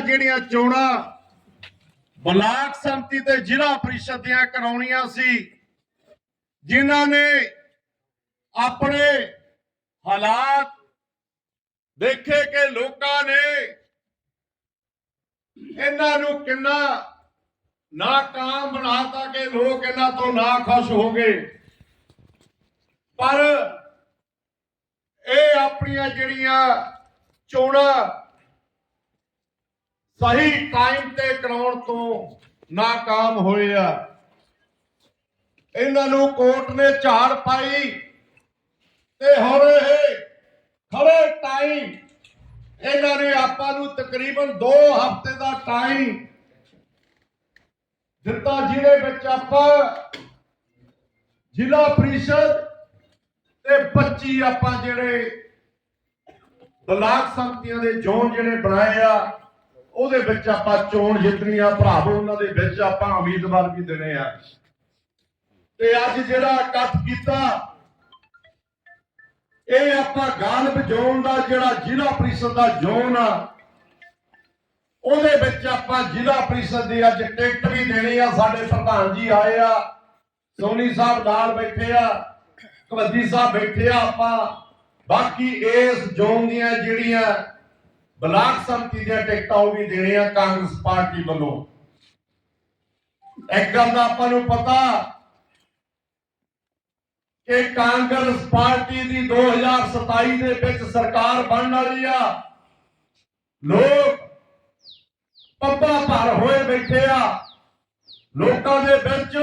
ਜਿਹੜੀਆਂ ਚੋਣਾਂ ਬਲਾਕ ਸੰਮਤੀ ਤੇ ਜ਼ਿਲ੍ਹਾ ਪ੍ਰੀਸ਼ਦ ਦੀਆਂ ਕਰਾਉਣੀਆਂ ਸੀ, ਜਿਨ੍ਹਾਂ ਨੇ ਆਪਣੇ ਹਾਲਾਤ ਦੇਖੇ ਕਿ ਲੋਕਾਂ ਨੇ ਇਹਨਾਂ ਨੂੰ ਕਿੰਨਾ ਨਾਕਾਮ ਬਣਾਤਾ ਕਿ ਲੋਕ ਇਹਨਾਂ ਤੋਂ ਨਾ ਖੁਸ਼ ਹੋ ਗਏ। ਪਰ ਇਹ ਆਪਣੀਆਂ ਜਿਹੜੀਆਂ ਚੋਣਾਂ ਸਹੀ ਟਾਈਮ ਤੇ ਕਰਾਉਣ ਤੋਂ ਨਾਕਾਮ ਹੋਏ ਆ ਇਹਨਾਂ ਨੂੰ ਕੋਰਟ ਨੇ ਝਾੜ ਪਾਈ ਤੇ ਹੁਣ ਇਹ ਖੜੇ ਟਾਈਮ ਇਹਨਾਂ ਨੇ ਆਪਾਂ ਨੂੰ ਤਕਰੀਬਨ 2 ਹਫ਼ਤੇ ਦਾ ਟਾਈਮ ਦਿੱਤਾ, ਜਿਹਦੇ ਵਿੱਚ ਆਪਾਂ ਜ਼ਿਲ੍ਹਾ ਪ੍ਰੀਸ਼ਦ ਤੇ 25 ਆਪਾਂ ਜਿਹੜੇ ਬਲਾਕ ਸੰਮਤੀਆਂ ਦੇ ਜ਼ੋਨ ਜਿਹੜੇ ਬਣਾਏ ਆ ਉਹਦੇ ਵਿੱਚ ਆਪਾਂ ਚੋਣ ਜਿੱਤਣੀਆਂ ਭਰਾਵੋ, ਉਹਨਾਂ ਦੇ ਵਿੱਚ ਆਪਾਂ ਉਮੀਦਵਾਰ ਵੀ ਦੇਣੇ ਆ। ਤੇ ਅੱਜ ਜਿਹੜਾ ਇਕੱਠ ਕੀਤਾ, ਇਹ ਆਪਾਂ ਗਾਲਬ ਜ਼ੋਨ ਦਾ ਜਿਹੜਾ ਜ਼ਿਲ੍ਹਾ ਪ੍ਰੀਸ਼ਦ ਦਾ ਜ਼ੋਨ ਆ, ਉਹਦੇ ਵਿੱਚ ਆਪਾਂ ਜ਼ਿਲ੍ਹਾ ਪ੍ਰੀਸ਼ਦ ਦੀ ਅੱਜ ਟਿਕਟ ਵੀ ਦੇਣੀ ਆ। ਸਾਡੇ ਪ੍ਰਧਾਨ ਜੀ ਆਏ ਆ, ਸੋਨੀ ਸਾਹਿਬ ਨਾਲ ਬੈਠੇ ਆ ਕਵੱਦੀ ਸਾਹਿਬ ਬੈਠੇ ਆ ਆਪਾਂ। ਬਾਕੀ ਇਸ ਜ਼ੋਨ ਦੀਆਂ ਜਿਹੜੀਆਂ ਬਲਾਕ ਸੰਮਤੀ ਦੀਆਂ ਟਿਕਟਾਂ ਉਹ ਵੀ ਦੇਣੀਆਂ ਕਾਂਗਰਸ ਪਾਰਟੀ ਵੱਲੋਂ। ਇੱਕ ਗੱਲ ਦਾ ਆਪਾਂ ਨੂੰ ਪਤਾ ਕਿ ਕਾਂਗਰਸ ਪਾਰਟੀ ਦੀ 2027 ਦੇ ਵਿੱਚ ਸਰਕਾਰ ਬਣਨ ਵਾਲੀ ਆ। ਲੋਕ ਪੱਪਾ ਭਰ ਹੋਏ ਬੈਠੇ ਆ। ਲੋਕਾਂ ਦੇ ਵਿੱਚ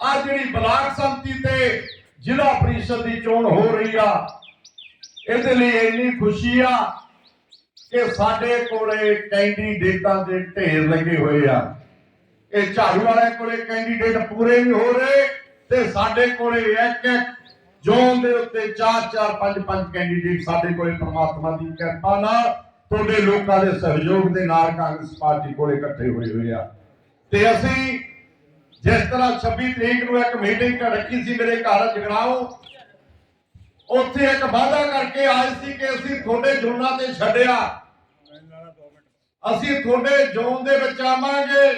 ਆ ਜਿਹੜੀ ਬਲਾਕ ਸੰਮਤੀ ਤੇ ਜ਼ਿਲ੍ਹਾ ਪ੍ਰੀਸ਼ਦ ਦੀ ਚੋਣ ਹੋ ਰਹੀ ਆ। ਇਹਦੇ ਲਈ ਇੰਨੀ ਖੁਸ਼ੀ ਆ ਕਿ ਸਾਡੇ ਕੋਲੇ ਕੈਂਡੀਡੇਟਾਂ ਦੇ ਢੇਰ ਲੱਗੇ ਹੋਏ ਆ। ਇਹ ਝਾੜੂ ਵਾਲੇ ਕੋਲੇ ਕੈਂਡੀਡੇਟ ਪੂਰੇ ਨਹੀਂ ਹੋ ਰਹੇ ਤੇ ਸਾਡੇ ਕੋਲੇ ਇੱਕ ਇੱਕ ਜ਼ੋਨ ਦੇ ਉੱਤੇ 4 4 5 5 ਕੈਂਡੀਡੇਟ ਸਾਡੇ ਕੋਲੇ ਪ੍ਰਮਾਤਮਾ ਦੀ ਕਿਰਪਾ ਨਾਲ ਤੁਹਾਡੇ ਲੋਕਾਂ ਦੇ ਸਹਿਯੋਗ ਦੇ ਨਾਲ ਕਾਂਗਰਸ ਪਾਰਟੀ ਕੋਲੇ ਇਕੱਠੇ ਹੋਏ ਹੋਏ ਆ। ਤੇ ਅਸੀਂ ਜਿਸ ਤਰ੍ਹਾਂ 26 ਤਰੀਕ ਨੂੰ ਇੱਕ ਮੀਟਿੰਗ ਰੱਖੀ ਸੀ ਮੇਰੇ ਘਰ ਜਗਰਾਓ ਉੱਥੇ ਇੱਕ ਵਾਅਦਾ ਕਰਕੇ ਆਏ ਸੀ ਕਿ ਅਸੀਂ ਤੁਹਾਡੇ ਜ਼ੋਨਾਂ ਤੇ ਛੱਡਿਆ। ਅਸੀਂ ਤੁਹਾਡੇ ਜ਼ੋਨ ਦੇ ਵਿੱਚ ਆਵਾਂਗੇ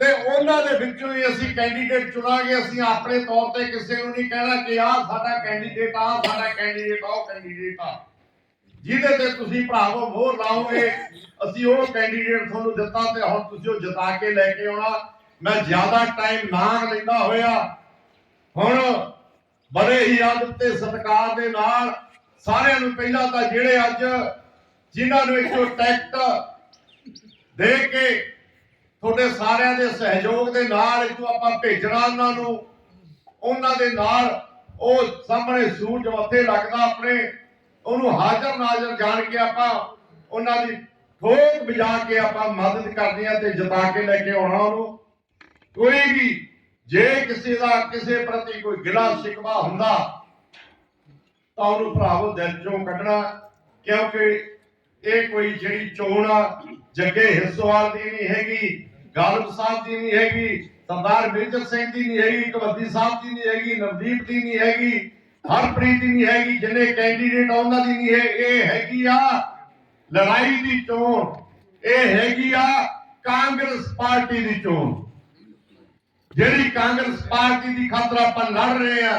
ਤੇ ਉਹਨਾਂ ਦੇ ਵਿੱਚੋਂ ਹੀ ਅਸੀਂ ਕੈਂਡੀਡੇਟ ਚੁਣਾਂਗੇ। ਅਸੀਂ ਆਪਣੇ ਤੌਰ ਤੇ ਕਿਸੇ ਨੂੰ ਨਹੀਂ ਕਹਿਣਾ ਕਿ ਆਹ ਸਾਡਾ ਕੈਂਡੀਡੇਟ ਆ ਸਾਡਾ ਕੈਂਡੀਡੇਟ ਆ ਕੈਂਡੀਡੇਟ ਆ। ਜਿਹਦੇ ਤੇ ਤੁਸੀਂ ਭਰਾਵੋ ਮੋਹਰ ਲਾਓਗੇ, ਅਸੀਂ ਉਹ ਕੈਂਡੀਡੇਟ ਤੁਹਾਨੂੰ ਦਿੱਤਾ ਤੇ ਹੁਣ ਤੁਸੀਂ ਉਹ ਜਿਤਾ ਕੇ ਲੈ ਕੇ ਆਉਣਾ। ਮੈਂ ਜ਼ਿਆਦਾ ਟਾਈਮ ਨਾ ਲੈਂਦਾ ਹੋਇਆ। ਹੁਣ ਬੜੇ ਹੀ ਆਦਤ ਤੇ ਸਤਿਕਾਰ ਦੇ ਨਾਲ ਸਾਰਿਆਂ ਨੂੰ ਪਹਿਲਾਂ ਤਾਂ ਜਿਹੜੇ ਅੱਜ ਜਿਨ੍ਹਾਂ ਨੂੰ ਇੱਕੋ ਟੈਕਟ ਦੇ ਕੇ ਤੁਹਾਡੇ ਸਾਰਿਆਂ ਦੇ ਸਹਿਯੋਗ ਦੇ ਨਾਲ ਇੱਥੋਂ ਆਪਾਂ ਭੇਜਣਾ ਉਹਨਾਂ ਨੂੰ, ਉਹਨਾਂ ਦੇ ਨਾਲ ਉਹ ਸਾਹਮਣੇ ਸੂਰਜ ਮੱਥੇ ਲੱਗਦਾ ਆਪਣੇ, ਉਹਨੂੰ ਹਾਜ਼ਰ ਨਾਜ਼ਰ ਜਾਣ ਕੇ ਆਪਾਂ ਉਹਨਾਂ ਦੀ ਠੋਕ ਵਜਾ ਕੇ ਆਪਾਂ ਮਦਦ ਕਰਦੇ ਆ ਤੇ ਜਿਤਾ ਕੇ ਲੈ ਕੇ ਆਉਣਾ ਉਹਨੂੰ। ਕੋਈ ਵੀ ਜੇ ਕਿਸੇ ਦਾ ਕਿਸੇ ਪ੍ਰਤੀ ਕੋਈ ਗਿਲਾ ਸ਼ਿਕਵਾ ਹੁੰਦਾ, ਤਾਂ ਉਹਨੂੰ ਭਰਾਵੋ ਦਿਲ ਚੋਂ ਕੱਢਣਾ, ਕਿਉਂਕਿ ਇਹ ਕੋਈ ਜਿਹੜੀ ਚੋਣ ਆ, ਜੱਗੇ ਹਿੱਸੋਵਾਲ ਦੀ ਨਹੀਂ ਹੈਗੀ, ਗਾਲਬ ਸਾਹਿਬ ਦੀ ਨਹੀਂ ਹੈਗੀ, ਸਰਦਾਰ ਮੇਜਰ ਸਿੰਘ ਦੀ ਨਹੀਂ ਹੈਗੀ ਕਬੱਦੀ ਸਾਹਿਬ ਦੀ ਨਹੀਂ ਹੈਗੀ, ਨਵਦੀਪ ਦੀ ਨਹੀਂ ਹੈਗੀ, ਹਰਪ੍ਰੀਤ ਦੀ ਨਹੀਂ ਹੈਗੀ, ਜਿੰਨੇ ਕੈਂਡੀਡੇਟ ਆ ਉਹਨਾਂ ਦੀ ਨਹੀਂ ਹੈ, ਇਹ ਹੈਗੀ ਆ ਲੜਾਈ ਦੀ ਚੋਣ, ਇਹ ਹੈਗੀ ਆ ਕਾਂਗਰਸ ਪਾਰਟੀ ਦੀ ਚੋਣ। ਜਿਹੜੀ ਕਾਂਗਰਸ ਪਾਰਟੀ ਦੀ ਖਾਤਰ ਆਪਾਂ ਲੜ ਰਹੇ ਆ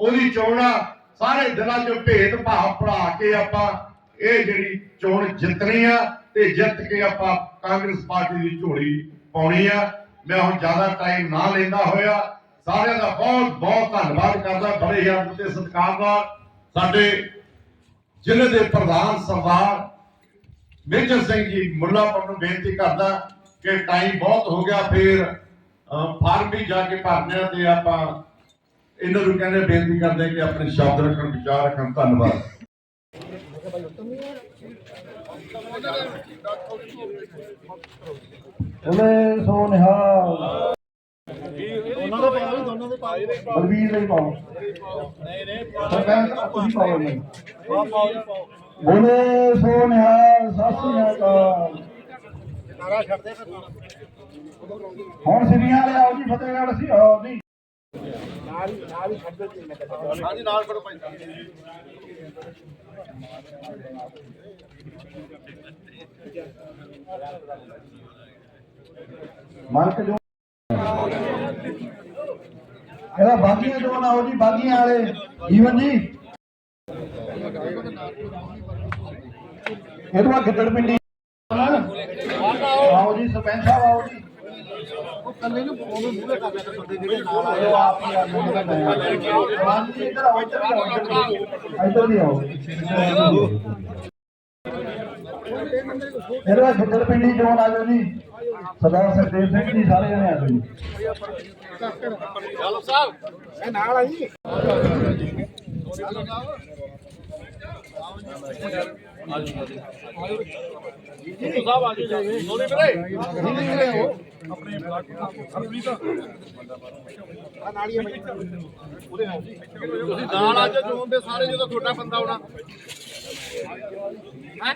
ਉਹਦੀ ਚੋਣ ਸਾਰੇ ਦਿਲਾਂ 'ਚ ਭੇਦ ਭਾਵ ਪੜਾ ਕੇ ਆਪਾਂ ਇਹ ਜਿਹੜੀ ਚੋਣ ਜਿੱਤਣੀ ਆ ਤੇ ਜਿੱਤ ਕੇ ਆਪਾਂ ਕਾਂਗਰਸ ਪਾਰਟੀ ਦੀ ਝੋਲੀ ਪਾਉਣੀ ਆ। ਮੈਂ ਹੁਣ ਜ਼ਿਆਦਾ ਟਾਈਮ ਨਾ ਲੈਂਦਾ ਹੋਇਆ। ਸਾਰਿਆਂ ਦਾ ਬਹੁਤ ਬਹੁਤ ਧੰਨਵਾਦ ਕਰਦਾ ਬੜੇ ਹੀ ਆਦਰ ਤੇ ਸਤਿਕਾਰ ਨਾਲ। ਸਾਡੇ ਜ਼ਿਲ੍ਹੇ ਦੇ ਪ੍ਰਧਾਨ ਸਰਦਾਰ ਮੇਜਰ ਸਿੰਘ ਜੀ ਮੁੱਲਾਪੁਰ ਨੂੰ ਬੇਨਤੀ ਕਰਦਾ ਕਿ ਟਾਈਮ ਬਹੁਤ ਹੋ ਗਿਆ, ਫੇਰ ਫਾਰਮ ਵੀ ਜਾ ਕੇ ਭਰਨੇ ਆ ਤੇ ਆਪਾਂ ਇਹਨਾਂ ਨੂੰ ਕਹਿੰਦੇ ਬੇਨਤੀ ਕਰਦੇ ਕਿ ਆਪਣੇ ਸ਼ਬਦ ਰੱਖਣ ਵਿਚਾਰ ਰੱਖਣ। ਧੰਨਵਾਦ। ਉਹਨੇ ਸੋ ਨਿਹਾਲ ਉਹਨਾਂ ਦੇ ਪਾਓ ਦੋਨਾਂ ਦੇ ਪਾਓ। ਬਲਵੀਰ ਨਹੀਂ ਨਹੀਂ ਤੁਸੀਂ ਪਾਓ ਜੀ। ਪਾਓ ਪਾਓ ਬੋਲੇ ਸੋ ਨਿਹਾਲ ਸਤਿ ਸ੍ਰੀ ਅਕਾਲ। ਨਾਰਾ ਛੱਡ ਦੇ ਫਿਰ। ਹੁਣ ਸਿਵੀਆਂ ਲਿਆਓ ਜੀ ਫਤਿਹਗੜ੍ਹ ਸੀ ਆਓ ਨਹੀਂ ਹਾਂਜੀ ਨਾਲ ਕਰੋ ਭਾਈ। ਮਾਲਕ ਜੋ ਇਹਦਾ ਬਾਗੀਆਂ ਜੋ ਨਾ ਜੀ ਬਾਗੀਆਂ ਵਾਲੇ। ਜੀਵਨ ਜੀ। ਇਹ ਤੋਂ ਗਿੱਦੜ ਪਿੰਡੀ। ਆਓ ਜੀ ਸਰਪੰਚ ਸਾਹਿਬ ਆਓ ਜੀ। ਕੱਲੇ ਨੂੰ ਉਹਨੂੰ ਮੂਹਰੇ ਕਰ ਲਿਆ ਬੰਦੇ ਜਿਹੜੇ ਨਾਲ ਆਏ ਆਓ ਆਪ ਹੀ ਆ। ਹਾਂਜੀ ਇੱਧਰ ਆਓ ਇੱਧਰ ਆਓ। ਇੱਧਰ ਵੀ ਆਓ। ਇਹਦਾ ਗਿੱਦੜ ਪਿੰਡੀ ਜੋਨ ਆ ਜਾਓ ਜੀ? ਸਰਦਾਰ ਸਰਦੇਵ ਸਿੰਘ ਜੀ ਸਾਰੇ ਜਣੇ ਆ ਜਾਓ ਜੀ ਚਲੋ। ਸਾਹਿਬ ਇਹ ਨਾਲ ਆ ਜੀ ਜੀ ਸਾਹਿਬ ਆ ਜੀ ਸੋਨੇ ਵੀਰੇ ਆਪਣੇ ਬਲਾਕ ਆਪਣੇ ਦਾ ਆ ਨਾਲੀਆਂ ਵਿੱਚ ਉਹਦੇ ਨਾਲ ਤੁਸੀਂ ਨਾਲ ਅੱਜ ਜੋਨ ਦੇ ਸਾਰੇ ਜਦੋਂ ਤੁਹਾਡਾ ਬੰਦਾ ਆਉਣਾ ਹੈ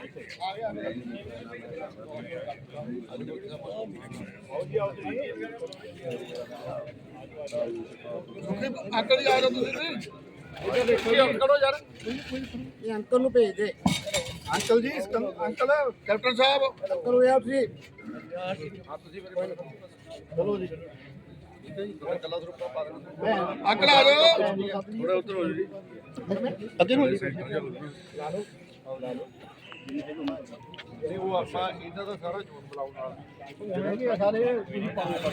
ਅੰਕਲ ਜੀ ਆ ਤੁਸੀਂ ਇਹ ਦੇਖੋ ਜੀ ਕਰੋ ਯਾਰ ਇਹ ਅੰਕਲ ਨੂੰ ਭੇਜ ਦੇ। ਅੰਕਲ ਜੀ ਅੰਕਲ ਕੈਪਟਨ ਸਾਹਿਬ। ਅੰਕਲ ਹੋਇਆ ਤੁਸੀਂ? ਅੰਕਲ ਆ ਜਾਓ। ਥੋੜਾ ਉੱਧਰ ਹੋ ਜੀ। ਅੱਗੇ ਨੂੰ ਉਹ ਆਪਾਂ ਇਹਨਾਂ ਦਾ ਸਾਰਾ ਜੋੜ ਬੁਲਾਉਣਾ ਹੈਗੇ ਸਾਰੇ ਤੁਸੀਂ ਥੋੜਾ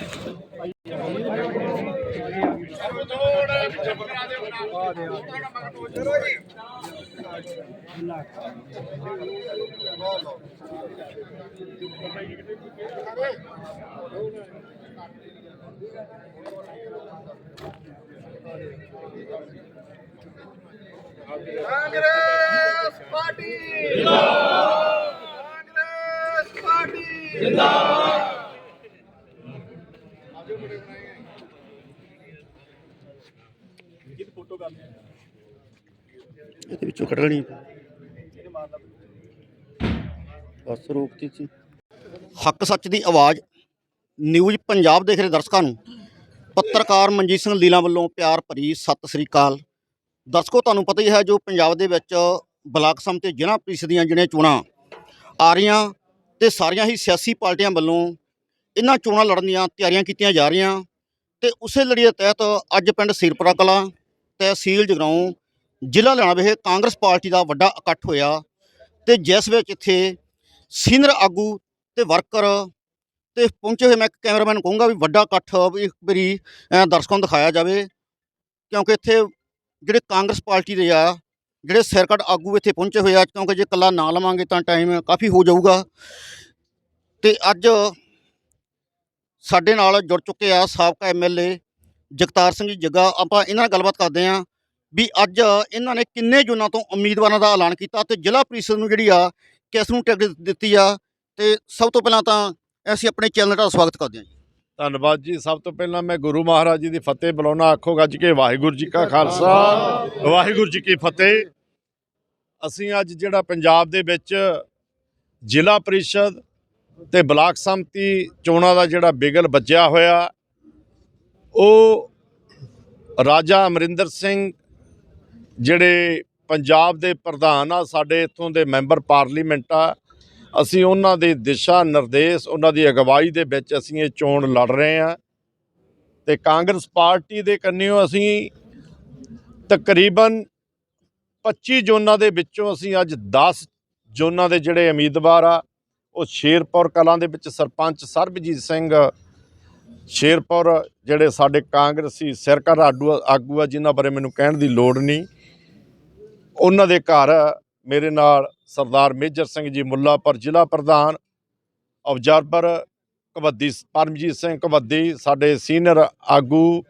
ਕਾਂਗਰਸ! ਪਾਰਟੀ ਜਿੰਦਾਬਾਦ ਕਾਂਗਰਸ ਪਾਰਟੀ ਇਹਦੇ ਵਿੱਚੋਂ ਕੱਢਣੀ ਬਸ ਰੋਕਤੀ ਸੀ। ਹੱਕ ਸੱਚ ਦੀ ਆਵਾਜ਼। ਨਿਊਜ਼ ਪੰਜਾਬ ਦੇਖ ਰਹੇ ਦਰਸ਼ਕਾਂ ਨੂੰ। ਪੱਤਰਕਾਰ ਮਨਜੀਤ ਸਿੰਘ ਲੀਲਾ ਵੱਲੋਂ ਪਿਆਰ ਭਰੀ ਸਤਿ ਸ੍ਰੀ ਅਕਾਲ। ਦਰਸ਼ਕੋ, ਤੁਹਾਨੂੰ ਪਤਾ ਹੀ ਹੈ ਜੋ ਪੰਜਾਬ ਦੇ ਵਿੱਚ ਬਲਾਕ ਸਮ ਸੰਮਤੀ ਜ਼ਿਲ੍ਹਾ ਪ੍ਰੀਸ਼ਦ ਦੀਆਂ ਜਿਹੜੀਆਂ ਚੋਣਾਂ ਆ ਰਹੀਆਂ ਤੇ ਸਾਰੀਆਂ ਹੀ ਸਿਆਸੀ ਪਾਰਟੀਆਂ ਵੱਲੋਂ ਇਹਨਾਂ ਚੋਣਾਂ ਲੜਨ ਦੀਆਂ ਤਿਆਰੀਆਂ ਕੀਤੀਆਂ ਜਾ ਰਹੀਆਂ ਤੇ ਉਸੇ ਲੜੀ ਦੇ ਤਹਿਤ ਅੱਜ ਪਿੰਡ ਸੀਰਪੁਰਾ ਕਲਾਂ ਤਹਿਸੀਲ ਜਗਰਾਉਂ ਜ਼ਿਲ੍ਹਾ ਲੈਣਾ ਵਿਖੇ ਕਾਂਗਰਸ ਪਾਰਟੀ ਦਾ ਵੱਡਾ ਇਕੱਠ ਹੋਇਆ ਤੇ ਜਿਸ ਵਿੱਚ ਇੱਥੇ ਸੀਨੀਅਰ ਆਗੂ ਤੇ ਵਰਕਰ ਤੇ ਪਹੁੰਚੇ ਹੋਏ ਮੈਂ ਇੱਕ ਕੈਮਰਾਮੈਨ ਨੂੰ ਕਹੂੰਗਾ ਵੀ ਵੱਡਾ ਇਕੱਠ ਵੀ ਇੱਕ ਵਾਰੀ ਦਰਸ਼ਕਾਂ ਨੂੰ ਦਿਖਾਇਆ ਜਾਵੇ ਕਿਉਂਕਿ ਇੱਥੇ ਜਿਹੜੇ ਕਾਂਗਰਸ ਪਾਰਟੀ ਦੇ ਆ ਜਿਹੜੇ ਸਿਰਕਟ ਆਗੂ ਇੱਥੇ ਪਹੁੰਚੇ ਹੋਏ ਆ, ਕਿਉਂਕਿ ਜੇ ਇਕੱਲਾ ਨਾ ਲਵਾਂਗੇ ਤਾਂ ਟਾਈਮ ਕਾਫੀ ਹੋ ਜਾਊਗਾ। ਤੇ ਅੱਜ ਸਾਡੇ ਨਾਲ ਜੁੜ ਚੁੱਕੇ ਆ ਸਾਬਕਾ ਐਮਐਲਏ ਜਗਤਾਰ ਸਿੰਘ ਜੀ ਜੱਗਾ। ਆਪਾਂ ਇਹਨਾਂ ਨਾਲ ਗੱਲਬਾਤ ਕਰਦੇ ਆਂ ਵੀ ਅੱਜ ਇਹਨਾਂ ਨੇ ਕਿੰਨੇ ਜੁਨਾਂ ਤੋਂ ਉਮੀਦਵਾਰਾਂ ਦਾ ਐਲਾਨ ਕੀਤਾ ਤੇ ਜ਼ਿਲ੍ਹਾ ਪ੍ਰੀਸ਼ਦ ਨੂੰ ਜਿਹੜੀ ਆ, ਕਿਸ ਨੂੰ ਟਿਕਟ ਦਿੱਤੀ ਆ? ਤੇ ਸਭ ਤੋਂ ਪਹਿਲਾਂ ਤਾਂ ਅਸੀਂ ਆਪਣੇ ਚੈਨਲ ਦਾ ਸਵਾਗਤ ਕਰਦੇ ਹਾਂ ਜੀ। ਧੰਨਵਾਦ ਜੀ। ਸਭ ਤੋਂ ਪਹਿਲਾਂ ਮੈਂ ਗੁਰੂ ਮਹਾਰਾਜ ਜੀ ਦੀ ਫਤਿਹ ਬੁਲਾਉਣਾ ਆਖੋ। ਗੱਜ ਕੇ ਵਾਹਿਗੁਰੂ ਜੀ ਕਾ ਖਾਲਸਾ। ਵਾਹਿਗੁਰੂ ਜੀ ਕੀ ਫਤਿਹ। ਅਸੀਂ ਅੱਜ ਜਿਹੜਾ ਪੰਜਾਬ ਦੇ ਵਿੱਚ ਜ਼ਿਲ੍ਹਾ ਪ੍ਰੀਸ਼ਦ ਤੇ ਬਲਾਕ ਸੰਮਤੀ ਚੋਣਾਂ ਦਾ ਜਿਹੜਾ ਬਿਗਲ ਵੱਜਿਆ ਹੋਇਆ, ਉਹ ਰਾਜਾ ਅਮਰਿੰਦਰ ਸਿੰਘ ਜਿਹੜੇ ਪੰਜਾਬ ਦੇ ਪ੍ਰਧਾਨ ਆ, ਸਾਡੇ ਇੱਥੋਂ ਦੇ ਮੈਂਬਰ ਪਾਰਲੀਮੈਂਟ ਆ ਅਸੀਂ ਉਹਨਾਂ ਦੇ ਦਿਸ਼ਾ ਨਿਰਦੇਸ਼, ਉਹਨਾਂ ਦੀ ਅਗਵਾਈ ਦੇ ਵਿੱਚ ਅਸੀਂ ਇਹ ਚੋਣ ਲੜ ਰਹੇ ਹਾਂ ਤੇ ਕਾਂਗਰਸ ਪਾਰਟੀ ਦੇ ਕੰਨਿਓ ਅਸੀਂ ਤਕਰੀਬਨ 25 ਜ਼ੋਨਾਂ ਦੇ ਵਿੱਚੋਂ ਅਸੀਂ ਅੱਜ 10 ਜ਼ੋਨਾਂ ਦੇ ਜਿਹੜੇ ਉਮੀਦਵਾਰ ਆ, ਉਹ ਸ਼ੇਰਪੁਰ ਕਲਾਂ ਦੇ ਵਿੱਚ ਸਰਪੰਚ ਸਰਬਜੀਤ ਸਿੰਘ, ਸ਼ੇਰਪੁਰ ਜਿਹੜੇ ਸਾਡੇ ਕਾਂਗਰਸੀ ਸਿਰਕਰ ਆਗੂ ਆਗੂ ਆ, ਜਿਨ੍ਹਾਂ ਬਾਰੇ ਮੈਨੂੰ ਕਹਿਣ ਦੀ ਲੋੜ ਨਹੀਂ। ਉਹਨਾਂ ਦੇ ਘਰ ਮੇਰੇ ਨਾਲ ਸਰਦਾਰ ਮੇਜਰ ਸਿੰਘ ਜੀ ਮੁੱਲਾਪੁਰ ਜ਼ਿਲ੍ਹਾ ਪ੍ਰਧਾਨ ਆਬਜ਼ਰਵਰ ਕਬੱਦੀ ਪਰਮਜੀਤ ਸਿੰਘ ਕਬੱਦੀ ਸਾਡੇ ਸੀਨੀਅਰ ਆਗੂ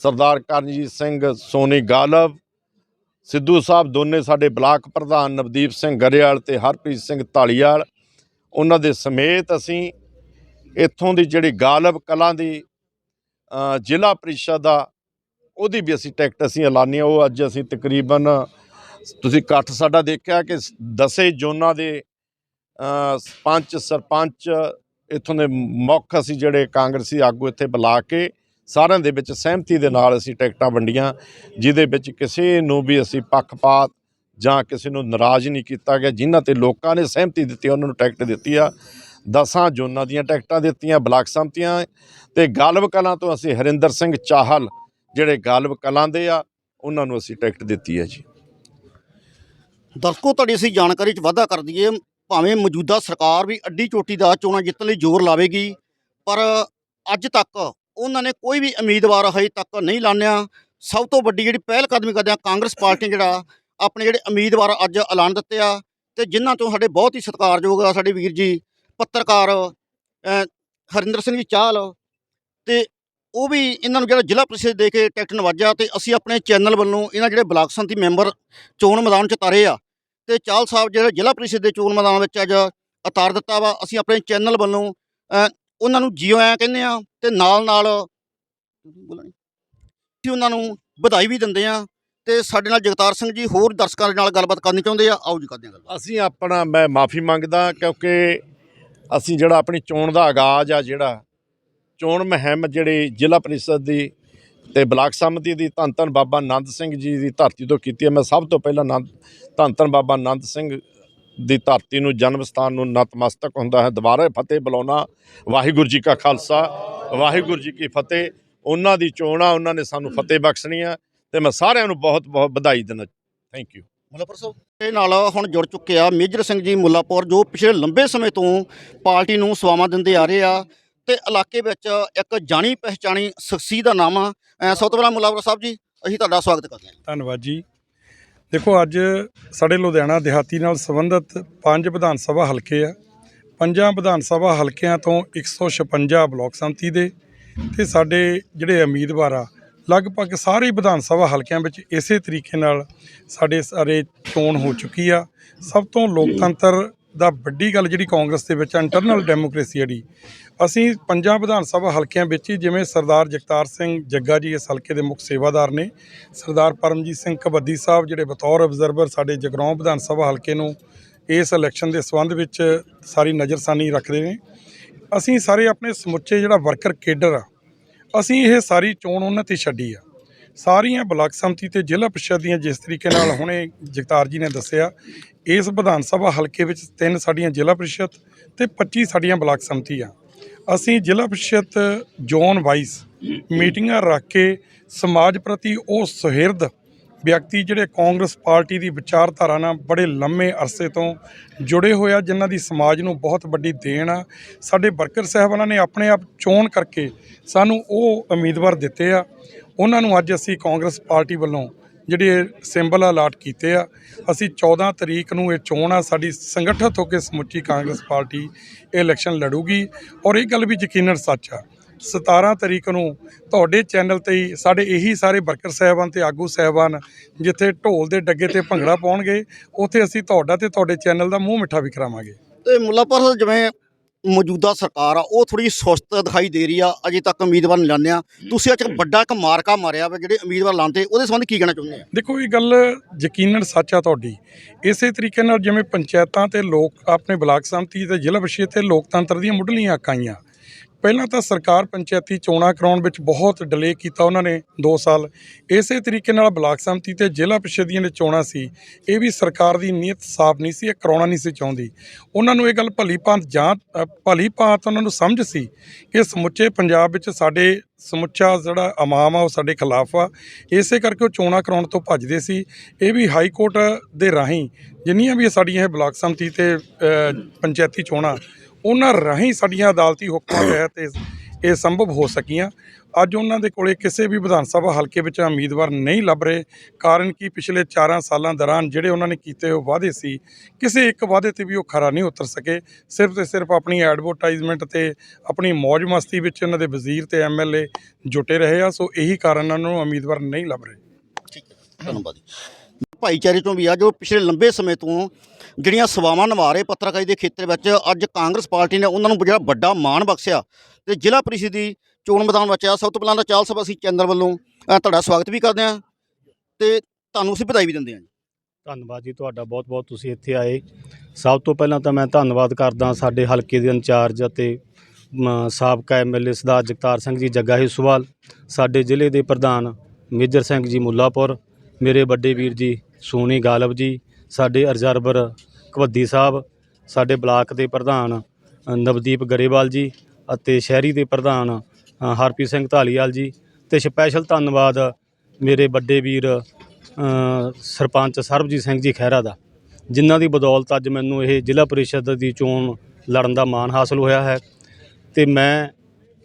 ਸਰਦਾਰ ਕਰਨਜੀਤ ਸਿੰਘ ਸੋਨੀ ਗਾਲਵ, ਸਿੱਧੂ ਸਾਹਿਬ ਦੋਨੇ ਸਾਡੇ ਬਲਾਕ ਪ੍ਰਧਾਨ ਨਵਦੀਪ ਸਿੰਘ ਗਰੇਵਾਲ ਤੇ ਹਰਪ੍ਰੀਤ ਸਿੰਘ ਢਾਲੀਵਾਲ ਉਹਨਾਂ ਦੇ ਸਮੇਤ ਅਸੀਂ ਇੱਥੋਂ ਦੀ ਜਿਹੜੀ ਗਾਲਬ ਕਲਾਂ ਦੀ ਜ਼ਿਲ੍ਹਾ ਪ੍ਰੀਸ਼ਦ ਦਾ ਉਹਦੀ ਵੀ ਅਸੀਂ ਟਿਕਟ ਅਸੀਂ ਐਲਾਨੀ ਆ ਉਹ ਅੱਜ ਅਸੀਂ ਤਕਰੀਬਨ ਤੁਸੀਂ ਇਕੱਠ ਸਾਡਾ ਦੇਖਿਆ ਕਿ ਦਸੇ ਜ਼ੋਨਾਂ ਦੇ ਪੰਚ ਸਰਪੰਚ ਇੱਥੋਂ ਦੇ ਮੁੱਖ ਅਸੀਂ ਜਿਹੜੇ ਕਾਂਗਰਸੀ ਆਗੂ ਇੱਥੇ ਬੁਲਾ ਕੇ ਸਾਰਿਆਂ ਦੇ ਵਿੱਚ ਸਹਿਮਤੀ ਦੇ ਨਾਲ ਅਸੀਂ ਟਿਕਟਾਂ ਵੰਡੀਆਂ, ਜਿਹਦੇ ਵਿੱਚ ਕਿਸੇ ਨੂੰ ਵੀ ਅਸੀਂ ਪੱਖਪਾਤ ਜਾਂ ਕਿਸੇ ਨੂੰ ਨਾਰਾਜ਼ ਨਹੀਂ ਕੀਤਾ ਗਿਆ, ਜਿਨ੍ਹਾਂ ਤੇ ਲੋਕਾਂ ਨੇ ਸਹਿਮਤੀ ਦਿੱਤੀ, ਉਹਨਾਂ ਨੂੰ ਟਿਕਟ ਦਿੱਤੀ ਆ। ਦਸਾਂ ਜੋਨਾਂ ਦੀਆਂ ਟਿਕਟਾਂ ਦਿੱਤੀਆਂ, ਬਲਾਕ ਸੰਮਤੀਆਂ ਤੇ ਗਾਲਬ ਕਲਾਂ ਤੋਂ ਅਸੀਂ ਹਰਿੰਦਰ ਸਿੰਘ ਚਾਹਲ, ਜਿਹੜੇ ਗਾਲਬ ਕਲਾਂ ਦੇ ਆ, ਉਹਨਾਂ ਨੂੰ ਅਸੀਂ ਟਿਕਟ ਦਿੱਤੀ ਹੈ ਜੀ। ਦਰਸ਼ਕੋ, ਤੁਹਾਡੀ ਅਸੀਂ ਜਾਣਕਾਰੀ 'ਚ ਵਾਧਾ ਕਰ ਦਈਏ। ਭਾਵੇਂ ਮੌਜੂਦਾ ਸਰਕਾਰ ਵੀ ਅੱਡੀ ਚੋਟੀ ਦਾ ਚੋਣਾਂ ਜਿੱਤਣ ਲਈ ਜ਼ੋਰ ਲਾਵੇਗੀ, ਪਰ ਅੱਜ ਤੱਕ ਉਹਨਾਂ ਨੇ ਕੋਈ ਵੀ ਉਮੀਦਵਾਰ ਹਜੇ ਤੱਕ ਨਹੀਂ ਲਾਣਿਆ। ਸਭ ਤੋਂ ਵੱਡੀ ਜਿਹੜੀ ਪਹਿਲ ਕਦਮੀ ਕਰਦੇ ਆ ਕਾਂਗਰਸ ਪਾਰਟੀ ਨੇ ਜਿਹੜਾ, ਆਪਣੇ ਜਿਹੜੇ ਉਮੀਦਵਾਰ ਅੱਜ ਐਲਾਨ ਦਿੱਤੇ ਆ ਤੇ ਜਿਨ੍ਹਾਂ ਤੋਂ ਸਾਡੇ ਬਹੁਤ ਹੀ ਸਤਿਕਾਰਯੋਗ ਆ ਸਾਡੇ ਵੀਰ ਜੀ, ਪੱਤਰਕਾਰ ਹਰਿੰਦਰ ਸਿੰਘ ਜੀ ਚਾਹਲ ਤੇ ਉਹ ਵੀ ਇਹਨਾਂ ਨੂੰ ਜਿਹੜਾ ਜ਼ਿਲ੍ਹਾ ਪ੍ਰੀਸ਼ਦ ਦੇ ਕੇ ਟਿਕਟ ਨਵਾਜਿਆ ਤੇ ਅਸੀਂ ਆਪਣੇ ਚੈਨਲ ਵੱਲੋਂ ਇਹਨਾਂ ਜਿਹੜੇ ਬਲਾਕ ਸੰਮਤੀ ਮੈਂਬਰ ਚੋਣ ਮੈਦਾਨ 'ਚ ਤਾਰੇ ਆ ਤੇ ਚਾਲ ਸਾਹਿਬ ਜਿਹੜਾ ਜ਼ਿਲ੍ਹਾ ਪ੍ਰੀਸ਼ਦ ਦੇ ਚੋਣ ਮੈਦਾਨ ਵਿੱਚ ਅੱਜ ਉਤਾਰ ਦਿੱਤਾ ਵਾ, ਅਸੀਂ ਆਪਣੇ ਚੈਨਲ ਵੱਲੋਂ ਉਹਨਾਂ ਨੂੰ ਜੀਓ ਆਇਆ ਕਹਿੰਦੇ ਆ ਤੇ ਨਾਲ ਨਾਲ ਅਸੀਂ ਉਹਨਾਂ ਨੂੰ ਵਧਾਈ ਵੀ ਦਿੰਦੇ ਆ ਤੇ ਸਾਡੇ ਨਾਲ ਜਗਤਾਰ ਸਿੰਘ ਜੀ ਹੋਰ ਦਰਸ਼ਕਾਂ ਦੇ ਨਾਲ ਗੱਲਬਾਤ ਕਰਨੀ ਚਾਹੁੰਦੇ ਆ। ਆਓ ਜੀ, ਕਰਦੇ ਆ ਗੱਲ ਅਸੀਂ ਆਪਣਾ, ਮੈਂ ਮਾਫੀ ਮੰਗਦਾ ਕਿਉਂਕਿ ਅਸੀਂ ਜਿਹੜਾ ਆਪਣੀ ਚੋਣ ਦਾ ਆਗਾਜ਼ ਆ ਜਿਹੜਾ, ਚੋਣ ਮੁਹਿੰਮ ਜਿਹੜੀ ਜ਼ਿਲ੍ਹਾ ਪ੍ਰੀਸ਼ਦ ਦੀ ਤੇ ਬਲਾਕ ਸੰਮਤੀ ਦੀ ਧੰਨ ਧੰਨ ਬਾਬਾ ਆਨੰਦ ਸਿੰਘ ਜੀ ਦੀ ਧਰਤੀ ਤੋਂ ਕੀਤੀ ਹੈ। ਮੈਂ ਸਭ ਤੋਂ ਪਹਿਲਾਂ ਆਨੰਦ ਧੰਨ ਧੰਨ ਬਾਬਾ ਆਨੰਦ ਸਿੰਘ ਦੀ ਧਰਤੀ ਨੂੰ ਜਨਮ ਸਥਾਨ ਨੂੰ ਨਤਮਸਤਕ ਹੁੰਦਾ ਹੈ। ਦੁਬਾਰਾ ਫਤਿਹ ਬੁਲਾਉਣਾ, ਵਾਹਿਗੁਰੂ ਜੀ ਕਾ ਖਾਲਸਾ, ਵਾਹਿਗੁਰੂ ਜੀ ਕੀ ਫਤਿਹ। ਉਹਨਾਂ ਦੀ ਚੋਣ ਆ, ਉਹਨਾਂ ਨੇ ਸਾਨੂੰ ਫਤਿਹ ਬਖਸ਼ਣੀ ਆ ਤੇ ਮੈਂ ਸਾਰਿਆਂ ਨੂੰ ਬਹੁਤ ਬਹੁਤ ਵਧਾਈ ਦਿੰਦਾ। ਥੈਂਕ ਯੂ ਮੁੱਲਾਪੁਰ ਸਾਹਿਬ, ਇਹ ਨਾਲ ਹੁਣ ਜੁੜ ਚੁੱਕੇ ਆ ਮੇਜਰ ਸਿੰਘ ਜੀ ਮੁੱਲਾਪੁਰ, ਜੋ ਪਿਛਲੇ ਲੰਬੇ ਸਮੇਂ ਤੋਂ ਪਾਰਟੀ ਨੂੰ ਸੇਵਾਵਾਂ ਦਿੰਦੇ ਆ ਰਹੇ ਆ। ਤੇ ਇਲਾਕੇ ਵਿੱਚ ਇੱਕ ਜਾਣੀ ਪਹਿਚਾਣੀ ਸ਼ਖਸੀ ਦਾ ਨਾਮ ਆ ਅਹ, ਸਭ ਤੋਂ ਪਹਿਲਾਂ ਮੁੱਲਾਪੁਰ ਸਾਹਿਬ ਜੀ, ਅਸੀਂ ਤੁਹਾਡਾ ਸਵਾਗਤ ਕਰਦੇ ਹਾਂ। ਧੰਨਵਾਦ ਜੀ। ਦੇਖੋ, ਅੱਜ ਸਾਡੇ ਲੁਧਿਆਣਾ ਦਿਹਾਤੀ ਨਾਲ ਸੰਬੰਧਿਤ ਪੰਜ ਵਿਧਾਨ ਸਭਾ ਹਲਕੇ ਆ। ਪੰਜਾਂ ਵਿਧਾਨ ਸਭਾ ਹਲਕਿਆਂ ਤੋਂ 156 ਬਲਾਕ ਸੰਮਤੀ ਦੇ ਤੇ ਸਾਡੇ ਜਿਹੜੇ ਉਮੀਦਵਾਰ ਆ, ਲਗਭਗ ਸਾਰੇ ਵਿਧਾਨ ਸਭਾ ਹਲਕਿਆਂ ਵਿੱਚ ਇਸੇ ਤਰੀਕੇ ਨਾਲ ਸਾਡੇ ਸਾਰੇ ਚੋਣ ਹੋ ਚੁੱਕੀ ਆ। ਸਭ ਤੋਂ ਲੋਕਤੰਤਰ ਦਾ ਵੱਡੀ ਗੱਲ ਜਿਹੜੀ ਕਾਂਗਰਸ ਦੇ ਵਿੱਚ ਇੰਟਰਨਲ ਡੈਮੋਕ੍ਰੇਸੀ ਜਿਹੜੀ, ਅਸੀਂ ਪੰਜਾਂ ਵਿਧਾਨ ਸਭਾ ਹਲਕਿਆਂ ਵਿੱਚ ਹੀ ਜਿਵੇਂ ਸਰਦਾਰ ਜਗਤਾਰ ਸਿੰਘ ਜੱਗਾ ਜੀ ਇਸ ਹਲਕੇ ਦੇ ਮੁੱਖ ਸੇਵਾਦਾਰ ਨੇ, ਸਰਦਾਰ ਪਰਮਜੀਤ ਸਿੰਘ ਕਬੱਦੀ ਸਾਹਿਬ ਜਿਹੜੇ ਬਤੌਰ ਅਬਜ਼ਰਵਰ ਸਾਡੇ ਜਗਰਾਉਂ ਵਿਧਾਨ ਸਭਾ ਹਲਕੇ ਨੂੰ ਇਸ ਇਲੈਕਸ਼ਨ ਦੇ ਸੰਬੰਧ ਵਿੱਚ ਸਾਰੀ ਨਜ਼ਰਸਾਨੀ ਰੱਖਦੇ ਨੇ। ਅਸੀਂ ਸਾਰੇ ਆਪਣੇ ਸਮੁੱਚੇ ਜਿਹੜਾ ਵਰਕਰ ਕੇਡਰ ਆ, ਅਸੀਂ ਇਹ ਸਾਰੀ ਚੋਣ ਉਹਨਾਂ ਤੇ ਛੱਡੀ ਆ। ਸਾਰੀਆਂ ਬਲਾਕ ਸੰਮਤੀ ਤੇ ਜ਼ਿਲ੍ਹਾ ਪ੍ਰੀਸ਼ਦ ਦੀਆਂ ਜਿਸ ਤਰੀਕੇ ਨਾਲ ਹੁਣੇ ਜਗਤਾਰ ਜੀ ਨੇ ਦੱਸਿਆ, ਇਸ ਵਿਧਾਨ ਸਭਾ ਹਲਕੇ ਵਿੱਚ ਤਿੰਨ ਸਾਡੀਆਂ ਜ਼ਿਲ੍ਹਾ ਪ੍ਰੀਸ਼ਦ ਤੇ 25 ਸਾਡੀਆਂ ਬਲਾਕ ਸੰਮਤੀ ਆ। ਅਸੀਂ ਜ਼ਿਲ੍ਹਾ ਪ੍ਰੀਸ਼ਦ ਜ਼ੋਨ ਵਾਈਜ਼ ਮੀਟਿੰਗਾਂ ਰੱਖ ਕੇ ਸਮਾਜ ਪ੍ਰਤੀ ਉਹ ਸੁਹਿਰਦ ਵਿਅਕਤੀ ਜਿਹੜੇ ਕਾਂਗਰਸ ਪਾਰਟੀ ਦੀ ਵਿਚਾਰਧਾਰਾ ਨਾਲ ਬੜੇ ਲੰਮੇ ਅਰਸੇ ਤੋਂ ਜੁੜੇ ਹੋਏ ਆ, ਜਿਨ੍ਹਾਂ ਦੀ ਸਮਾਜ ਨੂੰ ਬਹੁਤ ਵੱਡੀ ਦੇਣ ਆ। ਸਾਡੇ ਵਰਕਰ ਸਾਹਿਬਾਨਾਂ ਨੇ ਆਪਣੇ ਆਪ ਚੋਣ ਕਰਕੇ ਸਾਨੂੰ ਉਹ ਉਮੀਦਵਾਰ ਦਿੱਤੇ ਆ। ਉਹਨਾਂ ਨੂੰ ਅੱਜ ਅਸੀਂ ਕਾਂਗਰਸ ਪਾਰਟੀ ਵੱਲੋਂ ਜਿਹੜੇ ਸਿੰਬਲ ਅਲਾਟ ਕੀਤੇ ਆ, ਅਸੀਂ 14 ਤਰੀਕ ਨੂੰ ਇਹ ਚੋਣ ਆ, ਸਾਡੀ ਸੰਗਠਿਤ ਹੋ ਕੇ ਸਮੁੱਚੀ ਕਾਂਗਰਸ ਪਾਰਟੀ ਇਹ ਇਲੈਕਸ਼ਨ ਲੜੂਗੀ ਔਰ ਇਹ ਗੱਲ ਵੀ ਯਕੀਨਨ ਸੱਚ ਆ 17 ਤਰੀਕ ਨੂੰ ਤੁਹਾਡੇ ਚੈਨਲ ਤੇ ਹੀ ਸਾਡੇ ਇਹੀ ਸਾਰੇ ਵਰਕਰ ਸਾਹਿਬਾਨ ਤੇ ਆਗੂ ਸਾਹਿਬਾਨ ਜਿੱਥੇ ਢੋਲ ਦੇ ਡੱਗੇ ਤੇ ਭੰਗੜਾ ਪਾਉਣਗੇ, ਉੱਥੇ ਅਸੀਂ ਤੁਹਾਡਾ ਤੇ ਤੁਹਾਡੇ ਚੈਨਲ ਦਾ ਮੂੰਹ ਮਿੱਠਾ ਵੀ ਕਰਾਵਾਂਗੇ। ਤੇ ਮੁੱਲਾਪੁਰ ਜਿਵੇਂ ਮੌਜੂਦਾ ਸਰਕਾਰ ਆ ਉਹ ਥੋੜੀ ਸੁਸਤ ਦਿਖਾਈ ਦੇ ਰਹੀ ਆ ਅਜੇ ਤੱਕ ਉਮੀਦਵਾਰ ਨਹੀਂ ਲਾਉਂਦੇ ਆ। ਤੁਸੀਂ ਅੱਜ ਵੱਡਾ ਇੱਕ ਮਾਰਕਾ ਮਾਰਿਆ ਵਾ ਜਿਹੜੇ ਉਮੀਦਵਾਰ ਲਾਉਂਦੇ ਉਹਦੇ ਸੰਬੰਧ ਕੀ ਕਹਿਣਾ ਚਾਹੁੰਦੇ ਆ? ਦੇਖੋ ਇਹ ਗੱਲ ਯਕੀਨਨ ਸੱਚ ਆ ਤੁਹਾਡੀ। ਇਸੇ ਤਰੀਕੇ ਨਾਲ ਜਿਵੇਂ ਪੰਚਾਇਤਾਂ ਤੇ ਲੋਕ ਆਪਣੇ ਬਲਾਕ ਸੰਮਤੀ ਤੇ ਜ਼ਿਲ੍ਹਾ ਪਰਿਸ਼ਦ ਤੇ ਲੋਕਤੰਤਰ ਦੀਆਂ ਮੁੱਢਲੀਆਂ ਆਈਆਂ ਪਹਿਲਾਂ ਤਾਂ ਸਰਕਾਰ ਪੰਚਾਇਤੀ ਚੋਣਾਂ ਕਰਾਉਣ ਵਿੱਚ ਬਹੁਤ ਡਿਲੇ ਕੀਤਾ ਉਹਨਾਂ ਨੇ 2 ਸਾਲ। ਇਸੇ ਤਰੀਕੇ ਨਾਲ ਬਲਾਕ ਸੰਮਤੀ ਤੇ ਜ਼ਿਲ੍ਹਾ ਪਰਿਸ਼ਦ ਦੀਆਂ ਚੋਣਾਂ ਸੀ, ਇਹ ਵੀ ਸਰਕਾਰ ਦੀ ਨੀਅਤ ਸਾਫ਼ ਨਹੀਂ ਸੀ, ਇਹ ਕਰਾਉਣਾ ਨਹੀਂ ਸੀ ਚਾਹੁੰਦੀ। ਉਹਨਾਂ ਨੂੰ ਇਹ ਗੱਲ ਭਲੀ ਭਾਂਤ ਜਾਂ ਭਲੀ ਭਾਂਤ ਉਹਨਾਂ ਨੂੰ ਸਮਝ ਸੀ ਕਿ ਸਮੁੱਚੇ ਪੰਜਾਬ ਵਿੱਚ ਸਾਡੇ ਸਮੁੱਚਾ ਜਿਹੜਾ ਅਮਾਮ ਆ, ਉਹ ਸਾਡੇ ਖਿਲਾਫ ਆ। ਇਸੇ ਕਰਕੇ ਉਹ ਚੋਣਾਂ ਕਰਾਉਣ ਤੋਂ ਭੱਜਦੇ ਸੀ। ਇਹ ਵੀ ਹਾਈ ਕੋਰਟ ਦੇ ਰਾਹੀਂ ਜਿੰਨੀਆਂ ਵੀ ਸਾਡੀਆਂ ਇਹ ਬਲਾਕ ਸੰਮਤੀ ਤੇ ਪੰਚਾਇਤੀ ਚੋਣਾਂ ਉਹਨਾਂ ਰਾਹੀਂ ਸਾਡੀਆਂ ਅਦਾਲਤੀ ਹੁਕਮਾਂ ਤਹਿਤ ਇਹ- ਇਹ ਸੰਭਵ ਹੋ ਸਕੀਆਂ। ਅੱਜ ਉਹਨਾਂ ਦੇ ਕੋਲੇ ਕਿਸੇ ਵੀ ਵਿਧਾਨ ਸਭਾ ਹਲਕੇ ਵਿੱਚ ਉਮੀਦਵਾਰ ਨਹੀਂ ਲੱਭ ਰਹੇ ਕਾਰਨ ਕਿ ਪਿਛਲੇ 4 ਸਾਲਾਂ ਦੌਰਾਨ ਜਿਹੜੇ ਉਹਨਾਂ ਨੇ ਕੀਤੇ ਹੋਏ ਵਾਅਦੇ ਸੀ ਕਿਸੇ ਇੱਕ ਵਾਅਦੇ ਤੇ ਵੀ ਉਹ ਖਰਾ ਨਹੀਂ ਉਤਰ ਸਕੇ। ਸਿਰਫ ਤੇ ਸਿਰਫ ਆਪਣੀ ਐਡਵਰਟਾਈਜ਼ਮੈਂਟ ਤੇ ਆਪਣੀ ਮौज ਮਸਤੀ ਵਿੱਚ ਉਹਨਾਂ ਦੇ ਵਜ਼ੀਰ ਤੇ ਐਮਐਲਏ ਜੁਟੇ ਰਹੇ ਆ ਸੋ ਇਹੀ ਕਾਰਨ ਉਹਨਾਂ ਨੂੰ ਉਮੀਦਵਾਰ ਨਹੀਂ ਲੱਭ ਰਹੇ। ਠੀਕ ਹੈ ਧੰਨਵਾਦ ਭਾਈਚਾਰੇ ਤੋਂ ਵੀ ਆ ਜੋ ਪਿਛਲੇ ਲੰਬੇ ਸਮੇਂ ਤੋਂ ਜਿਹੜੀਆਂ ਸੇਵਾਵਾਂ ਨਿਭਾ ਰਹੇ ਪੱਤਰਕਾਰੀ ਦੇ ਖੇਤਰ ਵਿੱਚ ਅੱਜ ਕਾਂਗਰਸ ਪਾਰਟੀ ਨੇ ਉਹਨਾਂ ਨੂੰ ਜਿਹੜਾ ਵੱਡਾ ਮਾਣ ਬਖਸ਼ਿਆ ਤੇ ਜ਼ਿਲ੍ਹਾ ਪ੍ਰੀਸ਼ਦ ਦੀ ਚੋਣ ਮੈਦਾਨ ਵਿੱਚ ਆ। ਸਭ ਤੋਂ ਪਹਿਲਾਂ ਤਾਂ ਚਾਲ ਸਭ ਅਸੀਂ ਚੈਨਲ ਵੱਲੋਂ ਤੁਹਾਡਾ ਸਵਾਗਤ ਵੀ ਕਰਦੇ ਹਾਂ ਤੇ ਤੁਹਾਨੂੰ ਅਸੀਂ ਵਧਾਈ ਵੀ ਦਿੰਦੇ ਹਾਂ ਜੀ। ਧੰਨਵਾਦ ਜੀ ਤੁਹਾਡਾ ਬਹੁਤ-ਬਹੁਤ ਤੁਸੀਂ ਇੱਥੇ ਆਏ। ਸਭ ਤੋਂ ਪਹਿਲਾਂ ਤਾਂ ਮੈਂ ਧੰਨਵਾਦ ਕਰਦਾ ਸਾਡੇ ਹਲਕੇ ਦੇ ਇੰਚਾਰਜ ਅਤੇ ਮ, ਸਾਬਕਾ ਐਮਐਲਏ ਸਰਦਾਰ ਜਗਤਾਰ ਸਿੰਘ ਜੀ ਜੱਗਾ ਹਿੱਸੋਵਾਲ ਸਾਡੇ ਜ਼ਿਲ੍ਹੇ ਦੇ ਪ੍ਰਧਾਨ ਮੇਜਰ ਸਿੰਘ ਜੀ ਮੁੱਲਾਪੁਰ ਮੇਰੇ ਵੱਡੇ ਵੀਰ ਜੀ ਸੋਨੀ ਗਾਲਬ ਜੀ, ਸਾਡੇ ਰਿਜ਼ਰਵਰ ਕਵੱਦੀ ਸਾਹਿਬ, ਸਾਡੇ ਬਲਾਕ ਦੇ ਪ੍ਰਧਾਨ ਨਵਦੀਪ ਗਰੇਵਾਲ ਜੀ ਅਤੇ ਸ਼ਹਿਰੀ ਦੇ ਪ੍ਰਧਾਨ ਹਰਪ੍ਰੀਤ ਸਿੰਘ ਢਾਲੀਵਾਲ ਜੀ ਤੇ ਸਪੈਸ਼ਲ ਧੰਨਵਾਦ ਮੇਰੇ ਵੱਡੇ ਵੀਰ ਸਰਪੰਚ ਸਰਬਜੀਤ ਸਿੰਘ ਜੀ ਖਹਿਰਾ ਦਾ, ਜਿਨ੍ਹਾਂ ਦੀ ਬਦੌਲਤ ਅੱਜ ਮੈਨੂੰ ਇਹ ਜ਼ਿਲ੍ਹਾ ਪਰਿਸ਼ਦ ਦੀ ਚੋਣ ਲੜਨ ਦਾ ਮਾਣ ਹਾਸਲ ਹੋਇਆ ਹੈ ਤੇ ਮੈਂ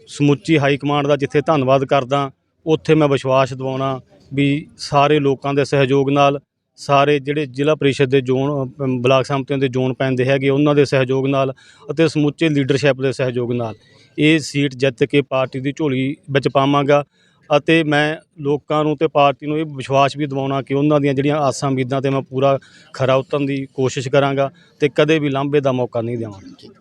ਸਮੁੱਚੀ ਹਾਈ ਕਮਾਂਡ ਦਾ ਜਿੱਥੇ ਧੰਨਵਾਦ ਕਰਦਾ, ਉੱਥੇ ਮੈਂ ਵਿਸ਼ਵਾਸ ਦਿਵਾਉਣਾ ਵੀ ਸਾਰੇ ਲੋਕਾਂ ਦੇ ਸਹਿਯੋਗ ਨਾਲ ਸਾਰੇ ਜਿਹੜੇ ਜ਼ਿਲ੍ਹਾ ਪਰਿਸ਼ਦ ਦੇ ਜ਼ੋਨ ਅ, ਬਲਾਕ ਸੰਮਤੀਆਂ ਦੇ ਜ਼ੋਨ ਪੈਂਦੇ ਹੈਗੇ ਉਹਨਾਂ ਦੇ ਸਹਿਯੋਗ ਨਾਲ ਅਤੇ ਸਮੁੱਚੇ ਲੀਡਰਸ਼ਿਪ ਦੇ ਸਹਿਯੋਗ ਨਾਲ ਇਹ ਸੀਟ ਜਿੱਤ ਕੇ ਪਾਰਟੀ ਦੀ ਝੋਲੀ ਵਿੱਚ ਪਾਵਾਂਗਾ ਅਤੇ ਮੈਂ ਲੋਕਾਂ ਨੂੰ ਤੇ ਪਾਰਟੀ ਨੂੰ ਇਹ ਵਿਸ਼ਵਾਸ ਵੀ ਦਿਵਾਉਣਾ ਕਿ ਉਹਨਾਂ ਦੀਆਂ ਜਿਹੜੀਆਂ ਆਸਾਂ ਉਮੀਦਾਂ ਤੇ ਮੈਂ ਪੂਰਾ ਖਰਾ ਉਤਰਨ ਦੀ ਕੋਸ਼ਿਸ਼ ਕਰਾਂਗਾ ਤੇ ਕਦੇ ਵੀ ਲਾਂਭੇ ਦਾ ਮੌਕਾ ਨਹੀਂ ਦੇਵਾਂਗਾ।